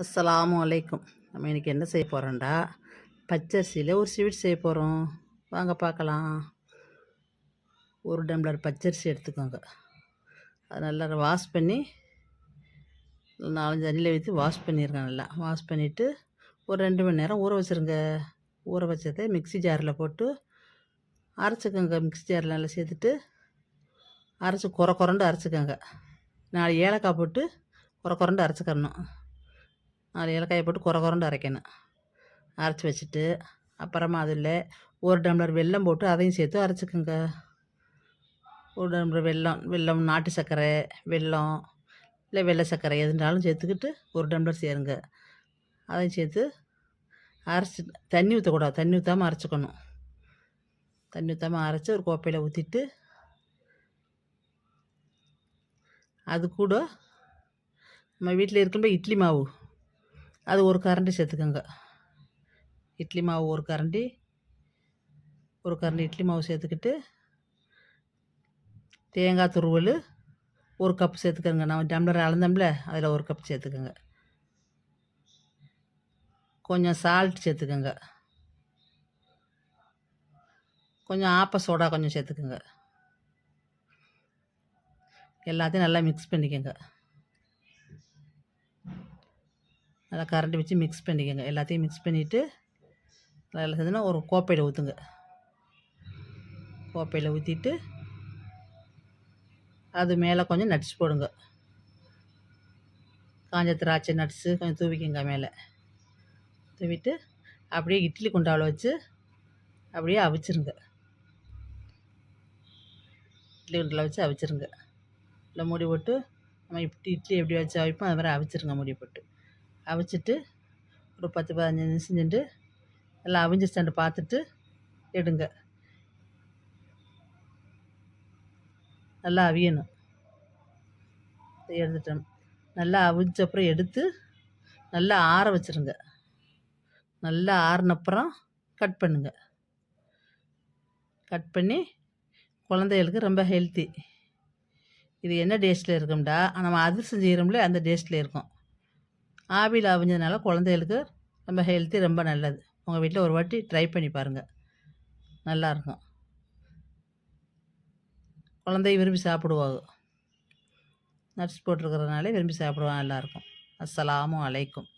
அஸ்ஸலாமு அலைக்கும். நம்ம இன்றைக்கி என்ன செய்ய போகிறோம்டா பச்சரிசியில் ஒரு ஸ்வீட் செய்ய போகிறோம் வாங்க பார்க்கலாம். ஒரு டம்ளர் பச்சரிசி எடுத்துக்கோங்க. அது நல்லா வாஷ் பண்ணி நாலஞ்சு அணியில் வைத்து வாஷ் பண்ணியிருக்கேன் நல்லா. வாஷ் பண்ணிவிட்டு ஒரு ரெண்டு மணி நேரம் ஊற வச்சுருங்க. ஊற வச்சதை மிக்ஸி ஜாரில் போட்டு அரைச்சிக்கோங்க. மிக்ஸி ஜாரில் நல்லா சேர்த்துட்டு அரைச்சி குறை குறண்டு அரைச்சிக்கோங்க. நாலு ஏலக்காய் போட்டு குறை குறண்டு அரைச்சிக்கணும். நாலு ஏலக்காயை போட்டு குறை குறண்டு அரைக்கணும். அரைச்சி வச்சுட்டு அப்புறமா அதில் ஒரு டம்ளர் வெல்லம் போட்டு அதையும் சேர்த்து அரைச்சிக்கோங்க. ஒரு டம்ளர் வெல்லம் வெல்லம் நாட்டு சர்க்கரை வெல்லம் இல்லை வெள்ளை சர்க்கரை எதுனாலும் சேர்த்துக்கிட்டு ஒரு டம்ளர் சேருங்க. அதையும் சேர்த்து அரைச்சி தண்ணி ஊற்றக்கூடாது தண்ணி ஊற்றாமல் அரைச்சிக்கணும். தண்ணி ஊற்றாமல் அரைச்சி ஒரு கோப்பையில் ஊற்றிட்டு அது கூட நம்ம வீட்டில் இருக்கும்போது இட்லி மாவு அது ஒரு கரண்டி சேர்த்துக்கோங்க. இட்லி மாவு ஒரு கரண்டி ஒரு கரண்டி இட்லி மாவு சேர்த்துக்கிட்டு தேங்காய் துருவல் ஒரு கப் சேர்த்துக்கோங்க. நம்ம டம்ளர் அளந்தோம்ல அதில் ஒரு கப் சேர்த்துக்கோங்க. கொஞ்சம் சால்ட் சேர்த்துக்கோங்க. கொஞ்சம் ஆப்ப சோடா கொஞ்சம் சேர்த்துக்கோங்க. எல்லாத்தையும் நல்லா மிக்ஸ் பண்ணிக்கோங்க. நல்லா கரண்டி வச்சு மிக்ஸ் பண்ணிக்கோங்க. எல்லாத்தையும் மிக்ஸ் பண்ணிவிட்டு நல்லா செஞ்சுன்னா ஒரு கோப்பையில் ஊற்றுங்க கோப்பையில் ஊற்றிட்டு அது மேலே கொஞ்சம் நட்ஸ் போடுங்க. காஞ்ச திராட்சை நட்ஸு கொஞ்சம் தூவிக்குங்க மேலே. தூவிட்டு அப்படியே இட்லி குண்டாவில் வச்சு அப்படியே அவிச்சிருங்க. இட்லி குண்டில் வச்சு அவிச்சிருங்க. இல்லை மூடி போட்டு நம்ம இப்படி இட்லி எப்படி வச்சு அவிப்போம் அது மாதிரி அவிச்சிருங்க மூடி போட்டு. அவிச்சிட்டு ஒரு பத்து பதினஞ்சு நிமிஷம் சென்று நல்லா சண்டை பார்த்துட்டு எடுங்க. நல்லா அவியணும். எடுத்துட்டோம். நல்லா அவிஞ்ச அப்புறம் எடுத்து நல்லா ஆற வச்சுருங்க. நல்லா ஆறினப்புறம் கட் பண்ணுங்க. கட் பண்ணி குழந்தைகளுக்கு ரொம்ப ஹெல்த்தி இது என்ன டேஸ்ட்டில் இருக்கும்டா? நம்ம அது செய்கிறோம்ல அந்த டேஸ்ட்டில் இருக்கும். ஆவியில் அவிஞ்சதுனால குழந்தைகளுக்கு ரொம்ப ஹெல்த்தி ரொம்ப நல்லது. உங்கள் வீட்டில் ஒரு வாட்டி ட்ரை பண்ணி பாருங்கள் நல்லாயிருக்கும் குழந்தை விரும்பி சாப்பிடுவாங்க. நட்ஸ் போட்டிருக்கிறதுனாலே விரும்பி சாப்பிடுவாங்க நல்லாயிருக்கும் அஸ்ஸலாமும் அலைக்கும்.